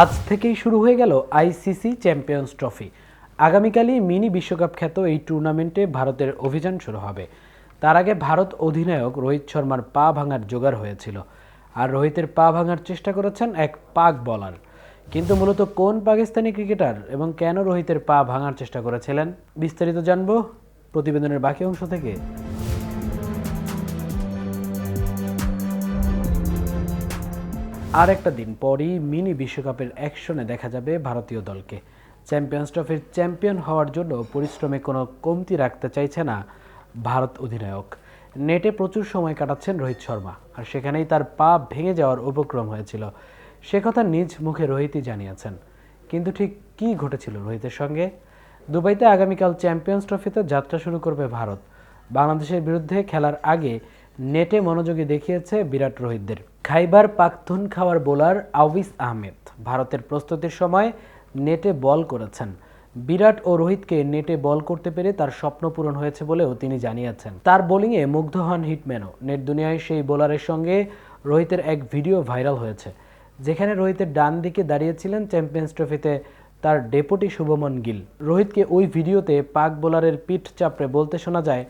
আজ থেকেই শুরু হয়ে গেল আইসিসি চ্যাম্পিয়ন্স ট্রফি। আগামীকালই মিনি বিশ্বকাপ খ্যাত এই টুর্নামেন্টে ভারতের অভিযান শুরু হবে। তার আগে ভারত অধিনায়ক রোহিত শর্মার পা ভাঙার জোগাড় হয়েছিল আর রোহিতের পা ভাঙার চেষ্টা করেছেন এক পাক বলার। কিন্তু মূলত কোন পাকিস্তানি ক্রিকেটার এবং কেন রোহিতের পা ভাঙার চেষ্টা করেছিলেন বিস্তারিত জানব প্রতিবেদনের বাকি অংশ থেকে। আর একটা দিন পরই মিনি বিশ্বকাপের অ্যাকশনে দেখা যাবে ভারতীয় দলকে। চ্যাম্পিয়ন্স ট্রফির চ্যাম্পিয়ন হওয়ার জন্য পরিশ্রমে কোনো কমতি রাখতে চাইছে না ভারত অধিনায়ক। নেটে প্রচুর সময় কাটাচ্ছেন রোহিত শর্মা, আর সেখানেই তার পা ভেঙে যাওয়ার উপক্রম হয়েছিল। সে কথা নিজ মুখে রোহিতই জানিয়েছেন। কিন্তু ঠিক কী ঘটেছিল রোহিতের সঙ্গে? দুবাইতে আগামীকাল চ্যাম্পিয়ন্স ট্রফিতে যাত্রা শুরু করবে ভারত। বাংলাদেশের বিরুদ্ধে খেলার আগে নেটে মনোযোগী দেখিয়েছে বিরাট রোহিতদের। খাইবার পাখতুন খাওয়ার বোলার আউবিস আহমেদ ভারতের প্রস্তুতির সময় নেটে বল করেছেন। বিরাট ও রোহিতকে নেটে বল করতে পেরে তার স্বপ্ন পূরণ হয়েছে বলেও তিনি জানিয়েছেন। তার বোলিংয়ে মুগ্ধ হন হিটম্যানও। নেট দুনিয়ায় সেই বোলারের সঙ্গে রোহিতের এক ভিডিও ভাইরাল হয়েছে, যেখানে রোহিতের ডান দিকে দাঁড়িয়েছিলেন চ্যাম্পিয়ন্স ট্রফিতে তার ডেপুটি শুভমন গিল। রোহিতকে ওই ভিডিওতে পাক বোলারের পিঠ চাপড়ে বলতে শোনা যায়,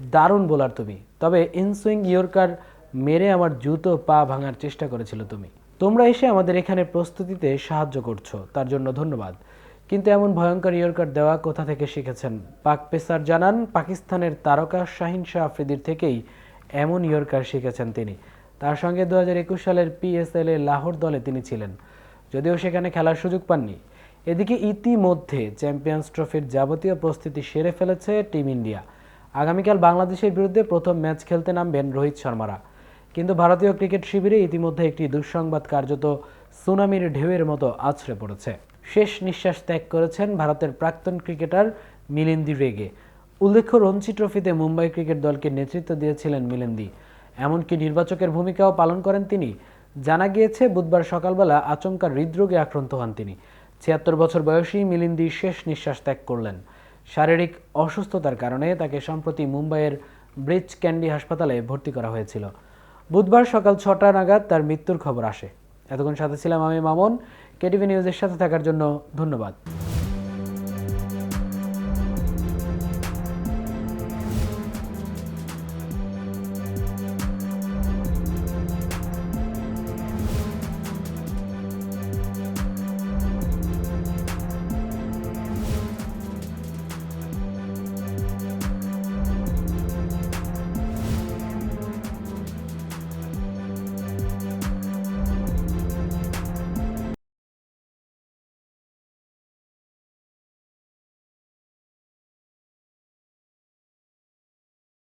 দারুণ বোলার তুমি। তবে ইনসুইং ইয়র্কার মেরে আমার জুতো পা ভাঙার চেষ্টা করেছিল তুমি। তোমরা এসে আমাদের এখানে প্রস্তুতিতে সাহায্য করছ, তার জন্য ধন্যবাদ। কিন্তু এমন ভয়ঙ্কর ইয়র্কার দেওয়া কোথা থেকে শিখেছেন? পাক পেসার জানান, পাকিস্তানের তারকা শাহিন শাহ আফ্রিদির থেকেই এমন ইয়র্কার শিখেছেন তিনি। তার সঙ্গে দু হাজার একুশ সালের পিএসএল এ লাহোর দলে তিনি ছিলেন। যদিও সেখানে খেলার সুযোগ পাননি। এদিকে ইতিমধ্যে চ্যাম্পিয়ন্স ট্রফির যাবতীয় প্রস্তুতি সেরে ফেলেছে টিম ইন্ডিয়া। আগামীকাল বাংলাদেশের বিরুদ্ধে প্রথম ম্যাচ খেলতে নামবেন রোহিত শর্মারা। কিন্তু ভারতীয় ক্রিকেট শিবিরে ইতিমধ্যে একটি দুঃসংবাদ কার্যত সুনামির ঢেউয়ের মতো আছড়ে পড়েছে। শেষ নিঃশ্বাস ত্যাগ করেছেন ভারতের প্রাক্তন ক্রিকেটার মিলিন্দি রেগে। উল্লেখ্য, রঞ্জি ট্রফিতে মুম্বাই ক্রিকেট দলকে নেতৃত্ব দিয়েছিলেন মিলিন্দি। এমনকি নির্বাচকের ভূমিকাও পালন করেন তিনি। জানা গিয়েছে, বুধবার সকালবেলা আচমকা হৃদরোগে আক্রান্ত হন তিনি। ছিয়াত্তর বছর বয়সী মিলিন্দি শেষ নিঃশ্বাস ত্যাগ করলেন। শারীরিক অসুস্থতার কারণে তাকে সম্প্রতি মুম্বাইয়ের ব্রিজ ক্যান্ডি হাসপাতালে ভর্তি করা হয়েছিল। বুধবার সকাল ছটা নাগাদ তার মৃত্যুর খবর আসে। এতক্ষণ সাথে ছিলাম আমি মামুন। কেটিভি নিউজের সাথে থাকার জন্য ধন্যবাদ।